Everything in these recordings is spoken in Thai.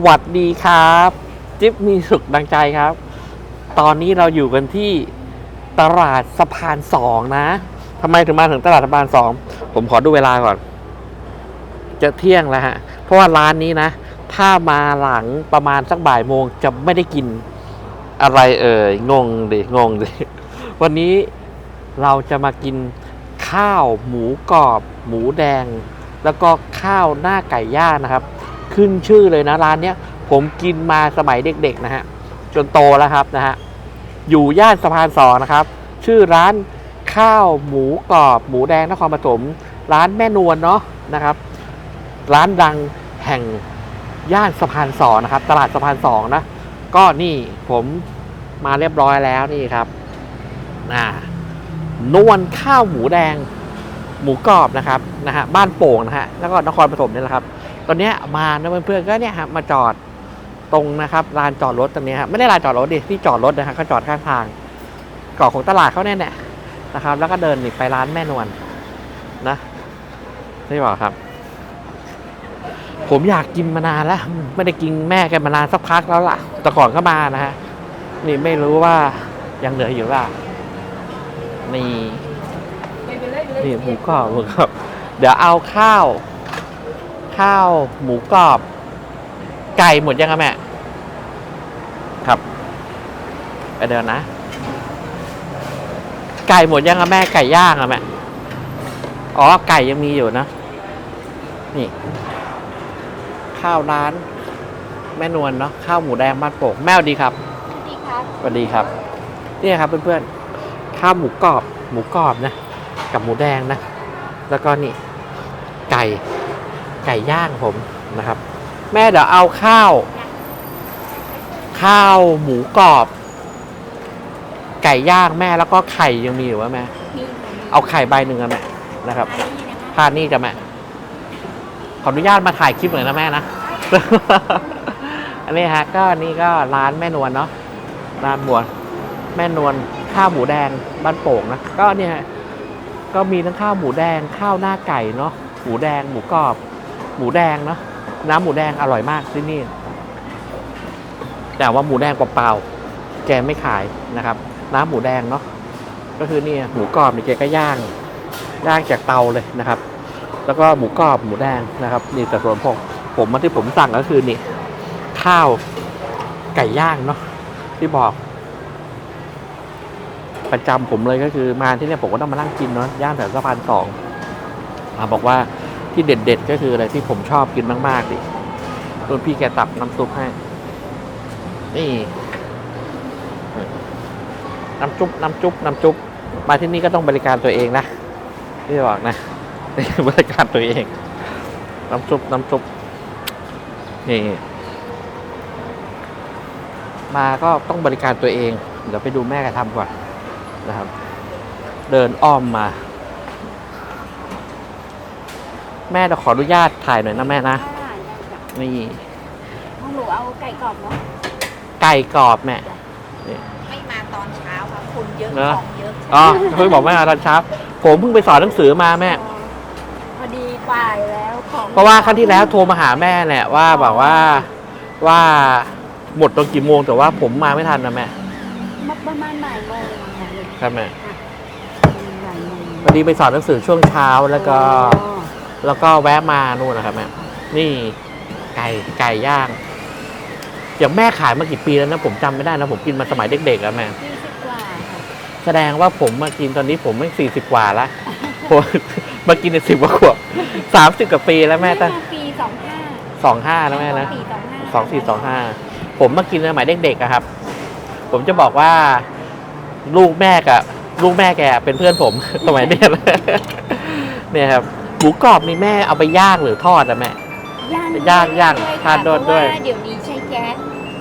หวัดดีครับ จิ๊บมีสุขดังใจครับ ตอนนี้เราอยู่กันที่ตลาดสะพานสองนะทำไมถึงมาถึงตลาดสะพานสองผมขอดูเวลาก่อน จะเที่ยงแล้วฮะ เพราะว่าร้านนี้นะ ถ้ามาหลังประมาณสักบ่ายโมงจะไม่ได้กินอะไรเอ่ยงงดิงงดิวันนี้เราจะมากินข้าวหมูกรอบ หมูแดง แล้วก็ข้าวหน้าไก่ย่างนะครับ ขึ้นชื่อเลยนะร้านเนี้ยผมกินมาสมัยเด็กๆนะฮะจนโตแล้วครับนะฮะอยู่ย่านสะพานสองนะครับ ชื่อร้านข้าวหมูกรอบ หมูแดงนครปฐมร้านแม่นวลเนาะนะครับ ร้านดังแห่งย่านสะพานสองนะครับ ตลาดสะพานสองนะก็นี่ผมมาเรียบร้อยแล้วนี่ครับอ่านวลข้าวหมูแดง หมูกรอบนะครับนะฮะบ้านโป่งนะฮะแล้วก็นครปฐมนี่แหละครับ ตอนนี้มานะเพื่อนๆก็เนี่ยครับมาจอดตรงนะครับลานจอดรถตรงนี้ครับไม่ได้ลานจอดรถดิที่จอดรถนะฮะเขาจอดข้างทางเกาะของตลาดเขาเนี่ยแหละนะครับ แล้วก็เดินหนีไปร้านแม่นวลนะนี่บอกครับ ผมอยากกินมานานแล้วไม่ได้กินแม่แกมานานสักพักแล้วล่ะแต่ก่อนก็มานะฮะนี่ไม่รู้ว่ายังเหลืออยู่ว่านี่นี่หมูกรอบหมูกรอบเดี๋ยวเอาข้าว ข้าว หมูกรอบ ไก่หมดยังอะแม่ ครับไปเดินนะ ไก่หมดยังอะแม่ ไก่ย่างอะแม่ อ๋อ ไก่ยังมีอยู่นะ นี่ ข้าวร้าน แม่นวลเนาะ ข้าวหมูแดงบ้านโป่งแม่สวัสดีครับดีครับสวัสดีครับ นี่ครับเพื่อนๆ ข้าวหมูกรอบ หมูกรอบนะ กับหมูแดงนะ แล้วก็นี่ ไก่ ไก่ย่างผมนะครับ แม่เดี๋ยวเอาข้าว ข้าวหมูกรอบ ไก่ย่างแม่แล้วก็ไข่ยังมีอยู่วะแม่มีเอาไข่ใบหนึ่งอะแม่นะครับอันนี้นะคะพานี่จะแม่ขออนุญาตมาถ่ายคลิปหน่อยนะแม่นะ อันนี้ฮะก็นี่ก็ร้านแม่นวลเนาะร้านบวแม่นวลข้าวหมูแดงบ้านโป่งนะก็เนี่ยฮะก็มีทั้งข้าวหมูแดงข้าวหน้าไก่เนาะหมูแดงหมูกรอบ หมูแดงเนาะน้ำหมูแดงอร่อยมากที่นี่ แต่ว่าหมูแดงเปล่าๆแกไม่ขายนะครับ น้ำหมูแดงเนาะก็คือเนี่ยหมูกรอบนี่แกก็ย่างย่างจากเตาเลยนะครับ แล้วก็หมูกรอบหมูแดงนะครับ นี่แต่ส่วนผมผมมาที่ผมสั่งก็คือนี่ ข้าวไก่ย่างเนาะที่บอกประจำผมเลยก็คือมาที่เนี่ยผมก็ต้องมานั่งกินเนาะย่างแถวสะพานสองมาบอกว่า ที่เด็ดๆ ก็คืออะไรที่ผมชอบกินมากๆดิรุ่นพี่แกตับน้ำซุปให้ นี่ น้ำจุ๊บน้ำจุ๊บน้ำจุ๊บมาที่นี่ก็ต้องบริการตัวเองนะที่บอกนะบริการตัวเอง น้ำซุปน้ำซุปนี่มาก็ต้องบริการตัวเอง เดี๋ยวไปดูแม่กันทำก่อนนะครับ เดินอ้อมมา แม่เราขออนุญาตถ่ายหน่อยนะแม่นะ อ่าได้จ้ะนี่ของหนูเอาไก่กรอบเนาะ ไก่กรอบแม่ ไม่มาตอนเช้าค่ะคนเยอะเหรอ ของเยอะอ๋อเพิ่งบอกแม่มาตอนเช้าผมเพิ่งไปสอนหนังสือมาแม่ พอดีป่ายแล้วของเพราะว่าครั้งที่แล้วโทรมาหาแม่แหละว่าบอกว่าว่าหมดตอนกี่โมงแต่ว่าผมมาไม่ทันนะแม่มาประมาณบ่ายโมงค่ะลูกครับแม่บ่ายโมงพอดีไปสอนหนังสือช่วงเช้าแล้วก็อ๋อ แล้วก็แวะมานู่นนะครับแม่นี่ไก่ไก่ย่างอย่างแม่ขายมากี่ปีแล้วนะผมจำไม่ได้นะผมกินมาสมัยเด็กๆแล้วแม่ยี่สิบกว่าค่ะแสดงว่าผมมากินตอนนี้ผมไม่สี่สิบกว่าละผมมากินในสิบกว่าขวบสามสิบกว่าปีแล้วแม่ตั้งาปีสองห้าสองห้าแล้วแม่นะปีสองห้าสองสี่สองห้าผมมากินสมัยเด็กๆอะครับ ผมจะบอกว่าลูกแม่กับลูกแม่แกเป็นเพื่อนผมสมัยเด็กเนี่ยครับ หมูกรอบนี่แม่เอาไปย่างหรือทอดอะแม่ ย่างย่างย่างด้วยทานด้วยค่ะเพระด้วย เดี๋ยวนี้ใช้แก๊ส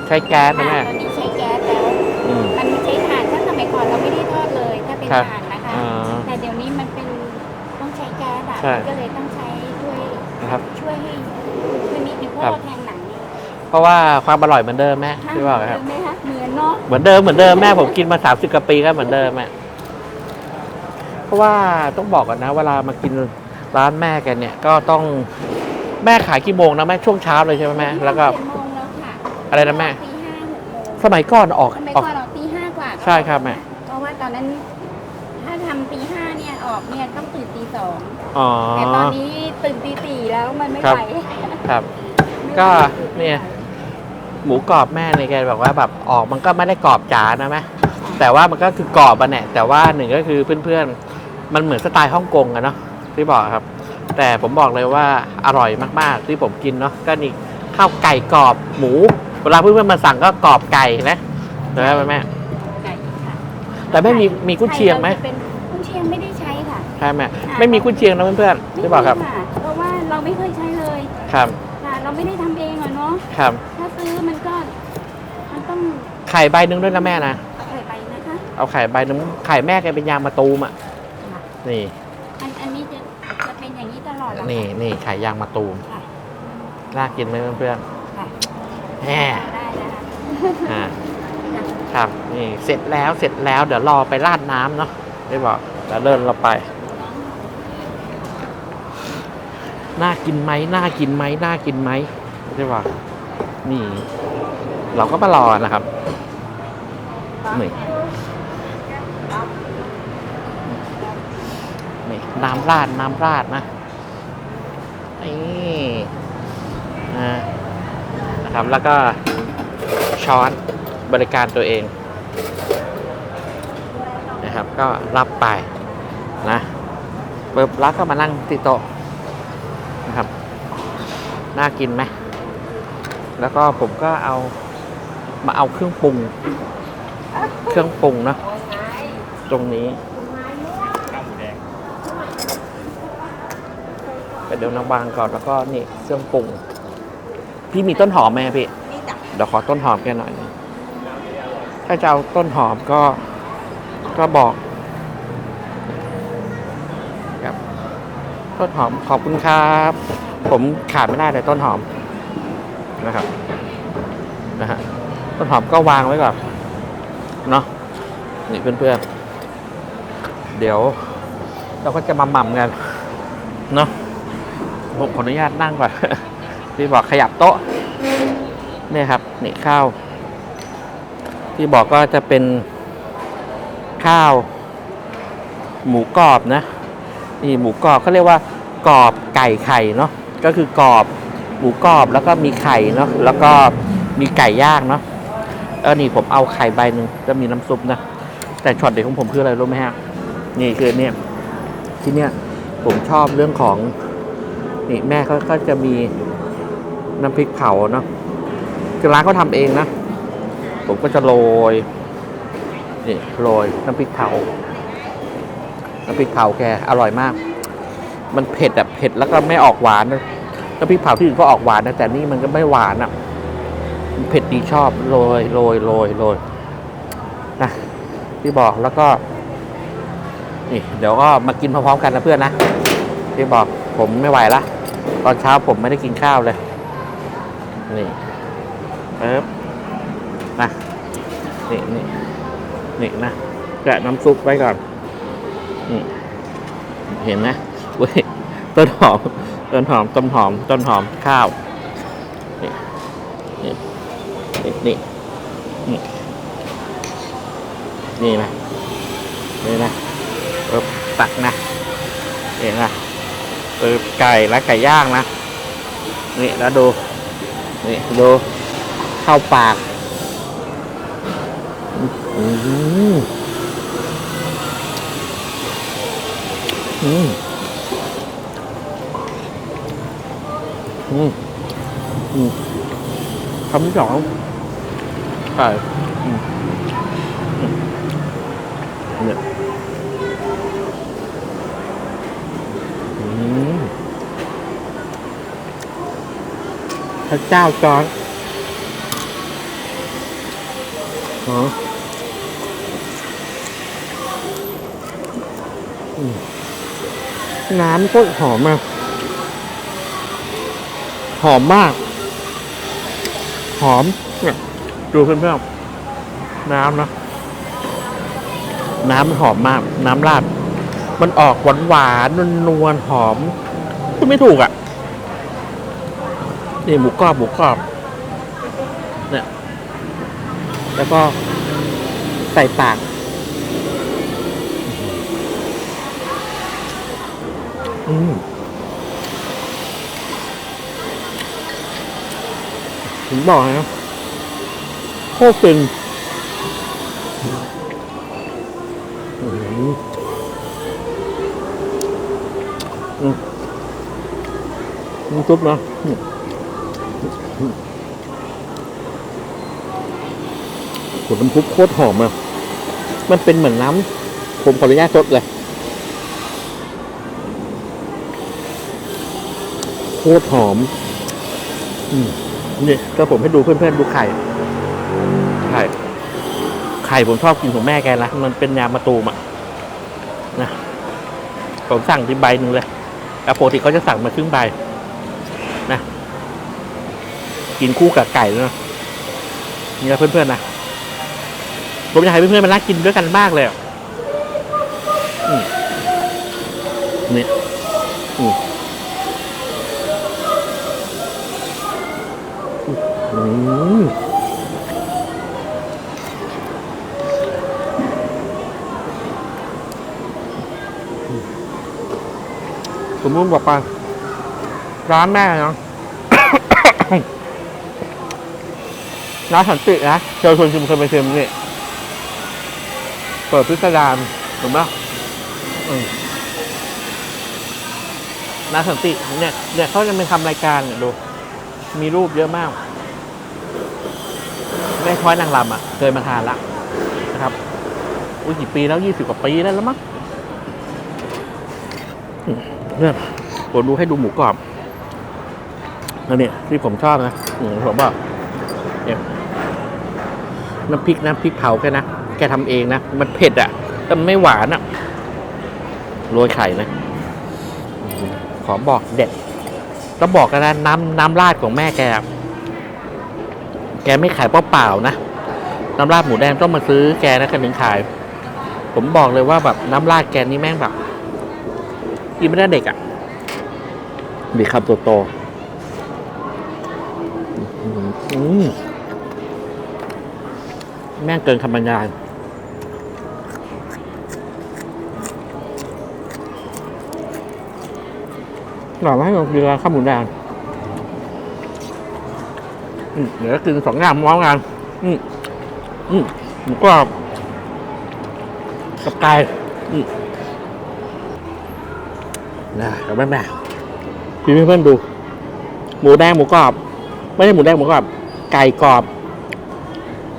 ใช้แก๊สนะค่ะแม่ตอนนี้ใช้แก๊สแล้ว อืม มันใช้ถ่านถ้าสมัยก่อนเราไม่ได้ทอดเลย ถ้าเป็นครับถ่านนะคะอ่าแต่เดี๋ยวนี้มันเป็นต้องใช้แก๊สอะใช่มันก็เลยต้องใช้ด้วยนะครับช่วยให้ช่วยนิดนึงเพราะครับ เราแทงหนังนี่เพราะว่าความอร่อยเหมือนเดิมแม่ที่บอกครับ เหมือนไหมคะเหมือนเนาะเหมือนเดิมเหมือนเดิมแม่ผมกินมาสามสิบกว่าปีก็เหมือนเดิมแม่เพราะว่าต้องบอกก่อนนะ เวลามากิน ร้านแม่แกเนี่ยก็ต้องแม่ขายกี่โมงนะแม่ช่วงเช้าเลยใช่ไหมแม่แล้วก็ เจ็ดโมงแอะไรนะแม่ ตีห้าหกโมงสมัยก่อนออกสมัยออก ก่อนเราตีห้ากว่าใช่ครับแม่ เพราะว่าตอนนั้น ถ้าทำตีห้าเนี่ยออกเนี่ยต้องตื่นตีสองอ๋อ แต่ตอนนี้ตื่นตีสี่แล้วมันไม่ครับไหวครับ ก็เนี่ย หมูกรอบแม่เนี่ยแกบอกว่าแบบออกมันก็ไม่ได้กรอบจ๋านะแม่แต่ว่ามันก็คือกรอบอะเนี่ยแต่ว่าหนึ่งก็คือเพื่อนๆ มันเหมือนสไตล์ฮ่องกงอะเนาะ ที่บอกครับ แต่ผมบอกเลยว่าอร่อยมากๆ ที่ผมกินเนาะก็นี่ข้าวไก่กรอบหมู เวลาเพื่อนๆมาสั่งก็กรอบไก่นะใช่ไหมแม่ ไก่ค่ะแต่ไม่มีมีกุนเชียงไหมทราจะเป็นกุนเชียงไม่ได้ใช้ค่ะใช่ไหมไม่มีกุนเชียงนะเพื่อนๆที่บอกครับ ไม่มีะเพราะว่าเราไม่เคยใช้เลยครับ ค่ะเราไม่ได้ทำเองอะเนาะครับ ถ้าซื้อมันก็มันต้องไข่ใบหนึ่งด้วยนะแม่นะ เอาไข่ไปนะคะ เอาไข่ใบหนึ่งไข่แม่แกเป็นยางมะตูมอะค่ะนี่ อันอัน นี่นี่ไข่ยางมะตูมค่ะน่ากินไหมเพื่อนค่ะ ๆแหมได้นะคะอ่า ครับนี่เสร็จแล้วเสร็จแล้วเดี๋ยวรอไปราดน้ำเนาะได้บอกแล้วเดินเราไป น่ากินไหมน่ากินไหมน่ากินไหมได้บอกนี่ เราก็มารอนะครับ นี่ นี่น้ำราดน้ำราดนะ นี่นะครับแล้วก็ช้อนบริการตัวเองนะครับ ก็รับไปนะเปิบแล้วก็มานั่งที่โต๊ะนะครับ น่ากินไหมแล้วก็ผมก็เอามาเอาเครื่องปรุง เครื่องปรุงเนอะตรงนี้ ไปเดี๋ยวน้ำบางก่อนแล้วก็นี่เครื่องปรุง พี่มีต้นหอมไหมพี่ นี่จ้ะเดี๋ยวขอต้นหอมแกหน่อยนึงถ้าจะเอาต้นหอมก็ก็บอกครับต้นหอมขอบคุณครับ ผมขาดไม่ได้เลยต้นหอมนะครับนะฮะต้นหอมก็วางไว้ก่อนเนาะนี่เพื่อนๆเดี๋ยว เราก็จะมาหม่ำกันเนาะ ผมขออนุญาตนั่งก่อนพี่บอกขยับโต๊ะเนี่ยครับนี่ข้าวที่บอกก็จะเป็นข้าว หมูกรอบนะนี่หมูกรอบเขาเรียกว่ากรอบไก่ไข่เนาะก็คือกรอบหมูกรอบแล้วก็มีไข่เนาะแล้วก็มีไก่ย่างเนาะเออนี่ผมเอาไข่ใบหนึ่งจะมีน้ำซุปนะแต่ช็อตเด็ดของผมคืออะไรรู้ไหมฮะนี่คือเนี่ยที่เนี่ยผมชอบเรื่องของ นี่แม่เขาก็จะมีน้ำพริกเผาเนาะคือร้านเขาทำเองนะ ผมก็จะโรยนี่โรยน้ำพริกเผา น้ำพริกเผาแกอร่อยมาก มันเผ็ดแบบเผ็ดแล้วก็ไม่ออกหวานนะน้ำพริกเผาที่อื่นก็ออกหวานนะแต่นี่มันก็ไม่หวานอะเผ็ดดีชอบโรยโรยโรยโรยนะที่บอกแล้วก็นี่เดี๋ยวก็มากินพร้อมๆกันนะเพื่อนนะที่บอก ผมไม่ไหวละ ตอนเช้าผมไม่ได้กินข้าวเลย นี่เอ๊บนะนี่นี่นี่นะแกะน้ำซุปไว้ก่อน นี่ เห็นไหมเว้ยต้นหอมต้นหอมต้นหอมต้นหอมข้าวนี่นี่นี่นี่นี่นี่นะนี่นะเออตักนะเห็นนะ เออไก่และไก่ย่างนะนี่แล้วดูนี่ดูเข้าปากอืมอืมอืมอืมคำที่สองไก่อืมอืมเนี่ยอืม พระเจ้าจอร์ดอ๋อน้ำก็หอมมากหอมมาก หอมเนี่ยดูเพื่อนๆน้ำนะ น้ำหอมมาก น้ำราด มันออกหวานหวานนวลหอมพูดไม่ถูกอะ นี่หมูกรอบหมูกรอบเนี่ยแล้วก็ใส่ปาก อืมผมบอกนะโคตรเป็นอืมอืม น้ำซุปนะอืมอืมโหน้ำซุปโคตรหอมอะมันเป็นเหมือนน้ำผมขออนุญาตซดเลย โคตรหอมอนี่ก็ผมให้ดูเพื่อนๆดูไข่ ไข่ ไข่ผมชอบกินของแม่แกนะ มันเป็นยามาตูมอะนะผมสั่งที่ใบหนึ่งเลย แต่ปกติเขาจะสั่งมาครึ่งใบนะ กินคู่กับไก่ด้วยนะนี่นะเพื่อนๆนะผมอยากให้เพื่อนๆมานั่งกินด้วยกันมากเลยอะอืมนี่ สมมุติบอกไปร้านแม่เนาะร้านสันตินะเชิญชวนชิมเคยไปชิมนี่เปิดพิสดารถูกไหมอืมนสันติเนี่ยเนี่ยเขาจะไปทำรายการเนี่ยดู มีรูปเยอะมากแม่ช้อยนางรำอะ เคยมาทานละนะครับ อุ้ยกี่ปีแล้วยี่สิบกว่าปีแล้วแล้วมั้ง เนี่ยผมดูให้ดูหมูกรอบแล้วเนี่ยที่ผมชอบนะอืมผมบอกเนี่ยน้ำพริกน้ำพริกเผาแกนะแกทำเองนะ มันเผ็ดอะ่ะแต่ไม่หวานอะ่ะโรยไข่นะขอบอกเด็ดต้องบอกกันนะน้ำน้ำราดของแม่แก แกไม่ขายเปล่าๆนะ น้ำราดหมูแดงต้องมาซื้อแกนะแกถึงขาย ผมบอกเลยว่าแบบน้ำราดแกนี่แม่งแบบ กินไม่ได้เด็กอะ่ะมีคำโตๆอืมอืมแม่งเกินคำบรรยายหล่อไหมลองกินข้าวหมูแดงอืมเดี๋ยวกินสองอย่างพร้อมกันอืมอืมหมูกรอบกับไก่อืม นะกับแม่แม่พี่เพื่อนๆดู หมูแดงหมูกรอบ ไม่ใช่หมูแดงหมูกรอบ ไก่กรอบ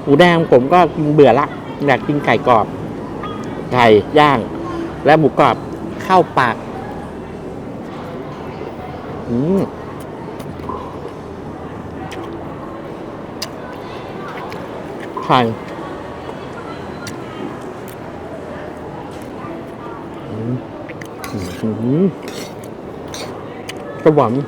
หมูแดงผมก็กินเบื่อละอยากกินไก่กรอบ ไก่ย่าง และหมูกรอบเข้าปาก อืมไข่อือืม สวรรค์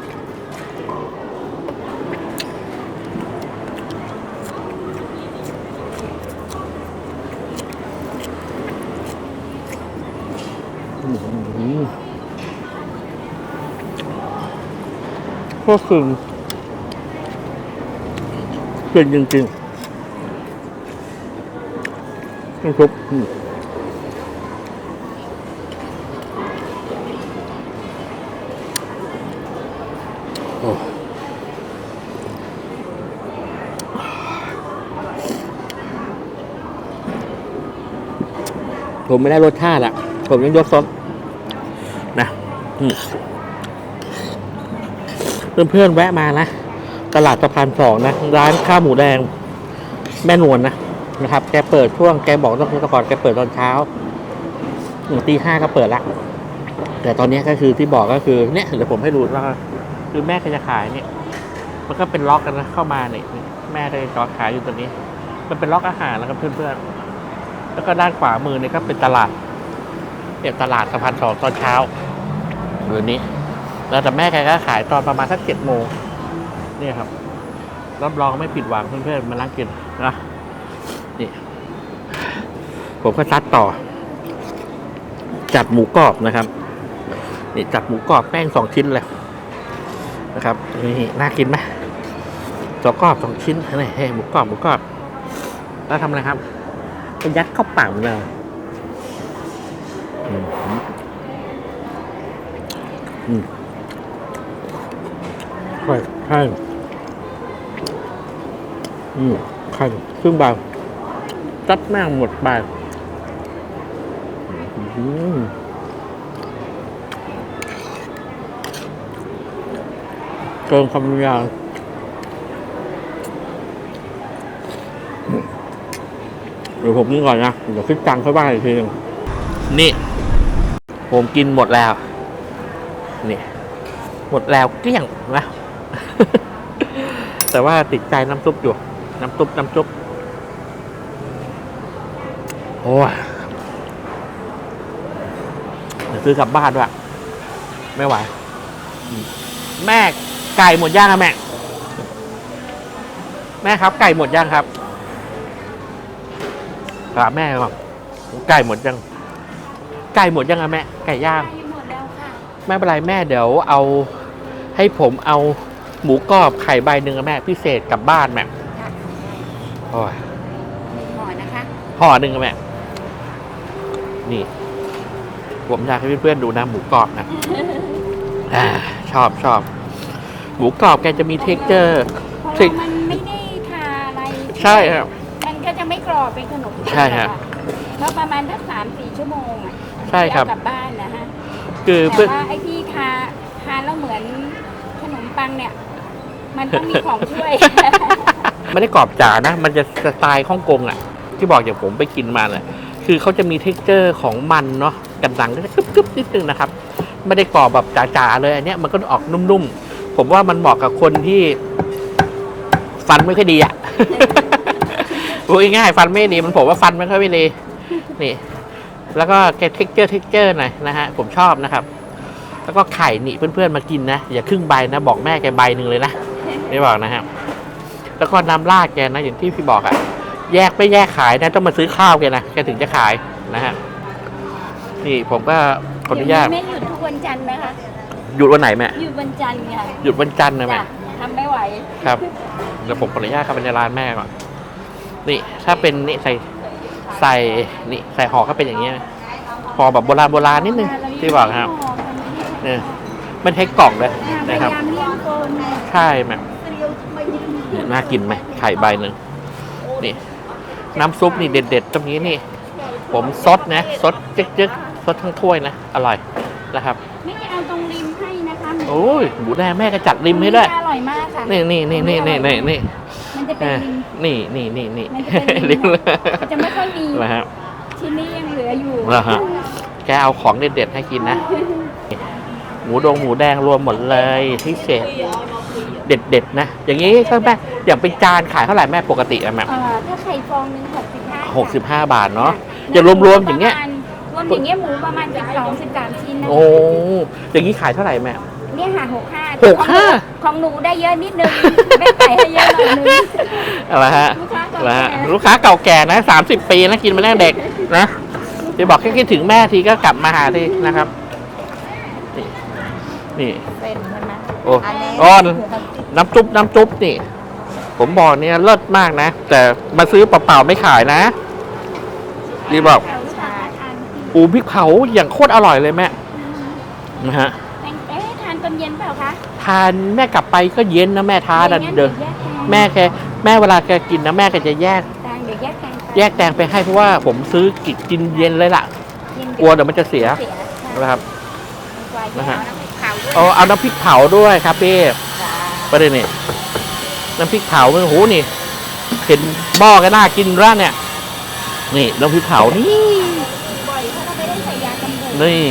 อืมพวกคือเป็นจริงๆน้ำซุปอื ผมไม่ได้รสชาติอะผมยังยกซดนะอืมเพื่อนๆแวะมานะ ตลาดสะพานสองนะ ร้านข้าวหมูแดง แม่นวลนะนะครับ แกเปิดช่วงแกบอกต้องก่อนแกเปิดตอนเช้าตีห้าก็เปิดละแต่ตอนนี้ก็คือที่บอกก็คือเนี่ยเดี๋ยวผมให้ดูว่าคือแม่ก็จะขายเนี่ย มันก็เป็นล็อกกันนะเข้ามาเนี่ยแม่ก็จะจอดขายอยู่ตรงนี้ มันเป็นล็อกอาหารนะครับเพื่อนๆ แล้วก็ด้านขวามือเนี่ยก็เป็นตลาดเนี่ยตลาดสะพานสองตอนเช้าเดือนนี้ แล้วแต่แม่แกก็ขายตอนประมาณสักเจ็ดโมงเนี่ยครับรับรองไม่ผิดหวังเพื่อนๆมาล้างกินนะนี่ ผมก็ซัดต่อ จัดหมูกรอบนะครับนี่จัดหมูกรอบแป้งสองชิ้นเลยนะครับนี่น่ากินไหมสองกรอบสองชิ้นนี่ให้หมูกรอบหมูกรอบแล้วทำอะไรครับ ไปยัดเข้าปากมันเลยอืมอืมใช่ใช่อืมใช่ครึ่งบางจัดแม่งหมดไปอืมเกินคำยาย ดี๋ยวผมกินก่อนนะ เดี๋ยวคิดตังค์ค่อยว่าอีกทีหนึงนี่ ผมกินหมดแล้ว นี่ หมดแล้วเกลี้ยงนะ แต่ว่าติดใจน้ำซุปอยู่ น้ำซุปน้ำซุปโอ้ยเดี๋ยวซื้อกลับบ้านด้วย ไม่ไหว แม่ไก่หมดย่างครับแม่ แม่ครับ ไก่หมดย่างครับ ถามแม่ก่อนไก่หมดยัง ไก่หมดยังอะแม่ ไก่ย่างไปหมดแล้วค่ะ ไม่เป็นไรแม่เดี๋ยวเอา ให้ผมเอาหมูกรอบไข่ใบหนึ่งอะแม่พิเศษกลับบ้านแม่ค่ะโอ้ยหนึ่งห่อนะคะ ห่อหนึ่งอะแม่ นี่ ผมอยากให้เพื่อนๆดูนะหมูกรอบนะอ่าชอบชอบ หมูกรอบแกจะมีเท็กเจอร์ เพราะสิว่ามันไม่ได้ทาอะไร ใช่ครับมัน ก็จะไม่กรอบเป็นขนมใช่ครับเพราะประมาณสักสามสี่ชั่วโมงอะใช่ครับที่เอากลับบ้านนะฮะคือแต่เพื่อนว่าไอ้ที่ทาทานแล้วเหมือนขนมปังเนี่ย มันต้องมีของช่วย ไม่ได้กรอบจ๋านะ มันจะสไตล์ฮ่องกงอะ ที่บอกอย่างผมไปกินมาเลยคือเขาจะมีเท็กเจอร์ของมันเนาะกันดังก็จะกรึบๆนิดนึงนะครับ ไม่ได้กรอบแบบจ๋าๆเลยอันเนี้ยมันก็ออกนุ่มๆ ผมว่ามันเหมาะกับคนที่ฟันไม่ค่อยดีอะ พูดง่ายๆฟันไม่ดีมันผมว่าฟันไม่ค่อยดีนี่ แล้วก็แกเท็กเจอร์เท็กเจอร์หน่อยนะฮะผมชอบนะครับ แล้วก็ไข่นี่เพื่อนๆมากินนะ อย่าครึ่งใบนะ บอกแม่แกใบหนึ่งเลยนะไม่บอกนะครับแล้วก็น้ำราดแกนะอย่างที่พี่บอกอะแยกไม่แยกขายนะ ต้องมาซื้อข้าวแกนะแกถึงจะขายนะฮะนี่ผมก็ขออนุญาตเดี๋ยวนี้ไม่หยุดทุกวันจันทร์นะคะหยุดวันไหนแม่หยุดวันจันทร์ค่ะหยุดวันจันทร์นะแม่จ้ะทำไม่ไหวครับเดี๋ยวผมขออนุญาตเข้าไปในร้านแม่ก่อน นี่ถ้าเป็นนี่ใส่ใส่นี่ใส่ห่อก็เป็นอย่างเงี้ยนะห่อแบบโบราณโบราณนิดนึงที่บอกครับเนี่ยไม่ใช้กล่องเลยพยานะครับยามเลี่ยงโกนไงใช่แม่นี่น่ากินไหมไข่ใบหนึ่งนี่น้ำซุปนี่เด็ด ๆ ตรงนี้นี่ ผมซดนะซดจึ๊กๆซดทั้งถ้วยนะอร่อยนะครับไม่ได้เอาตรงริมให้นะคะหมูโอ้ยหมูแดงแม่ก็จัดริมให้ด้วยอร่อยมากค่ะนี่นี่นี่นี่นี่นี่นี่มัน จะเป็เอนอริมนี่นี่นี่นี่มันจะเป็นริมเลยมันจะไม่ค่อยมีนะฮะ ชิ้นนี้ยังเหลืออยู่เหรอฮะ แกเอาของเด็ดๆให้กินนะ หมูดงหมูแดงรวมหมดเลยพิเศษเด็ดๆนะ อย่างนี้ก็แม่อย่างเป็นจานขายเท่าไหร่แม่ปกติอะแม่เอ่อถ้าไข่ฟองหนึ่งหกสิบห้าหกสิบห้าบาทเนาะจะรวมๆอย่างเงี้ย รวมอย่างเงี้ยหมูประมาณสิบสองสิบสามชิ้นนะโอ้อย่างนี้ขายเท่าไหร่แม่ เนี่ยค่ะหกห้าหกห้าของหนูได้เยอะนิดนึงไม่ใส่ให้เยอะหน่อยนึงอะไรฮะลูกค้าเก่าอะไรฮะแก่ลูกค้าเก่าแก่นะสามสิบปีนะกินมาตั้งเด็กนะจะบอกแค่คิดถึงแม่ทีก็กลับมาหาทีนะครับ นี่นี่เป็นใช่ไหมโอ้อันนี้อ้อนน้ำจุ๊บน้ำจุ๊บนี่ ผมบอกเนี่ยเลิศมากนะ แต่มาซื้อเปล่าๆไม่ขายนะดีบอกเอาลูกค้าทานปูพริกเผาอย่างโคตรอร่อยเลยแม่นะฮะแตงเอ๊ะทานตอนเย็นเปล่าคะทานแม่กลับไปก็เย็นนะแม่ทานอะงั้นเดินแยกทนแม่แกแม่เวลาแกกินนะแม่ก็จะแยก แตงเดี๋ยวแยกแตงไปแยกแตงไปให้เพราะว่าผมซื้อกินกินเย็นเลยล่ะ เย็นกลัวเดี๋ยวมันจะเสียเสียใช่นะครับกลัวเย็นนะฮะเอาน้ำพริกเผาด้วยเอาเอาน้ำพริกเผาด้วยครับพี่จ้าประเด็นนี่น้ำพริกเผาโอ้โหนี่ เห็นหม้อก็น่ากินร้านเนี่ย นี่น้ำพริกเผานี่บ่อยเพราะเราไม่ได้ใส่ยากันบูดนี่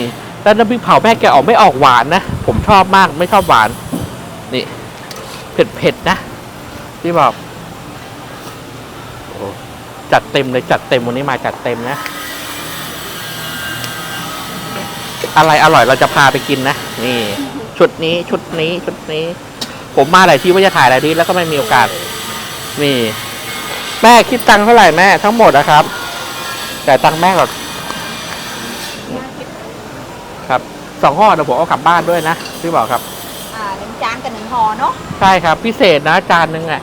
แล้วน้ำพริกเผาแม่แกออกไม่ออกหวานนะ ผมชอบมากไม่ชอบหวาน นี่ เผ็ดเผ็ดนะที่บอกจัดเต็มเลยจัดเต็มวันนี้มาจัดเต็มนะ อะไรอร่อยเราจะพาไปกินนะ นี่ ชุดนี้ชุดนี้ชุดนี้ ผมมาหลายที่ว่าจะถ่ายหลายที่แล้วก็ไม่มีโอกาส นี่ แม่คิดตังค์เท่าไหร่แม่ทั้งหมดนะครับแต่ายตังค์แม่ก่อนครับ สองห่อเดี๋ยวผมเอากลับบ้านด้วยนะที่บอกครับ อ่าหนึ่งจานกับหนึ่งห่อเนาะใช่ครับ พิเศษนะจานหนึ่งอะ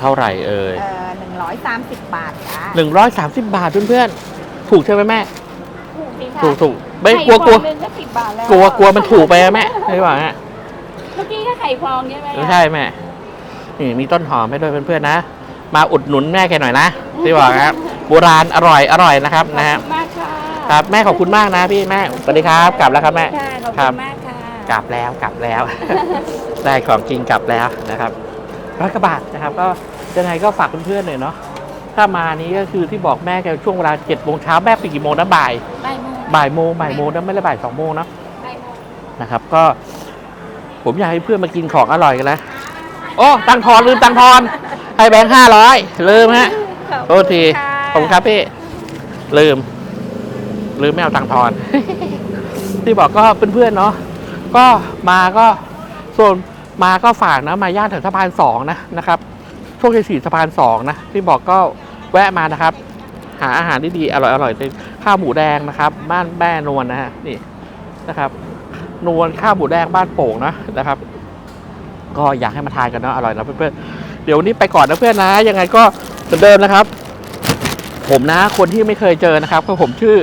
เท่าไหร่เอ่ยเอ่อหนึ่งร้อยสามสิบบาทจ้าหนึ่งร้อยสามสิบบาทเพื่อนๆถูกใช่ไหมแม่ ถูกดีค่ะถูกถูกไม่ไข่กลัวกลัวฟองนึงก็สิบบาทแล้วกลัวกลัวมันถูกไปอะแม่ไม่หวังอะเมื่อกี้ก็ไข่ฟองใช่ไหมไม่ใช่แม่นี่มีต้นหอมให้ด้วยเพื่อนๆนะมาอุดหนุนแม่แกหน่อยนะที่บอกครับโบราณอร่อยอร่อยนะครับนะฮะขอบคุณมาก ค่ะครับแม่ขอบคุณมากนะพี่แม่สวัสดีครับ กลับแล้วครับแม่ค่ะขอบครัคุบณมากค่ะกลับแล้วกลับแล้ว ได้ของจริงกลับแล้วนะครับร้อยกว่าบาทนะครับ ก็ยังไงก็ฝากเพื่อนๆหน่อยเนาะถ้ามานี้ก็คือที่บอกแม่แกช่วงเวลาเจ็ดโมงเช้าแม่ไปดกี่โมงนะบ่ายบ่ายโมงบ่ายโมงบ่ายโมงนะไม่ได้บ่ายสองโมงเนอะบ่ายโมงนะครับ ก็ ผมอยากให้เพื่อนมากินของอร่อยกันนะโอ้ตังทอนลืมตังทอนให้แบงค์ห้าร้อยลืมฮะโทษทีขอบคุณครับพี่ลืม ลืมไม่เอาตังค์ทอน ที่บอกก็เพื่อนๆเนาะก็มาก็ส่วนมาก็ฝากนะมาย่านแถวสะพานสองนะนะครับโชคชัยสี่สะพานสองนะที่บอกก็แวะมานะครับ หาอาหารที่ดีอร่อยอร่อยเป็นข้าวหมูแดงนะครับ บ้านแม่นวลนะฮะนี่นะครับ นวลข้าวหมูแดงบ้านโป่งนะนะครับ ก็อยากให้มาทานกันเนาะอร่อยนะเพื่อนๆเดี๋ยววันนี้ไปก่อนนะเพื่อนนะ ยังไงก็เหมือนเดิมนะครับ ผมนะคนที่ไม่เคยเจอนะครับก็ผมชื่อ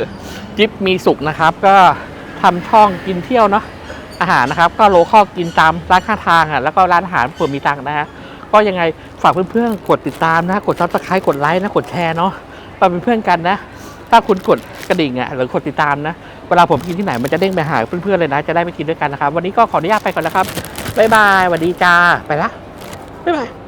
จิ๊บมีสุขนะครับ ก็ทำช่องกินเที่ยวเนาะอาหารนะครับ ก็โลคอลกินตามร้านข้างทางอะแล้วก็ร้านอาหารเผื่อมีตังค์นะฮะก็ยังไงฝากเพื่อนๆกดติดตามนะ กดซับสไครต์กดไลค์นะกดแชร์เนาะเราเป็นเพื่อนกันนะ ถ้าคุณกดกระดิ่งอะหรือกดติดตามนะ เวลาผมกินที่ไหนมันจะเด้งไปหาเพื่อนๆเลยนะ จะได้ไปกินด้วยกันนะครับ วันนี้ก็ขออนุญาตไปก่อนนะครับบ๊ายบายสวัสดีจ้าไปละบ๊ายบาย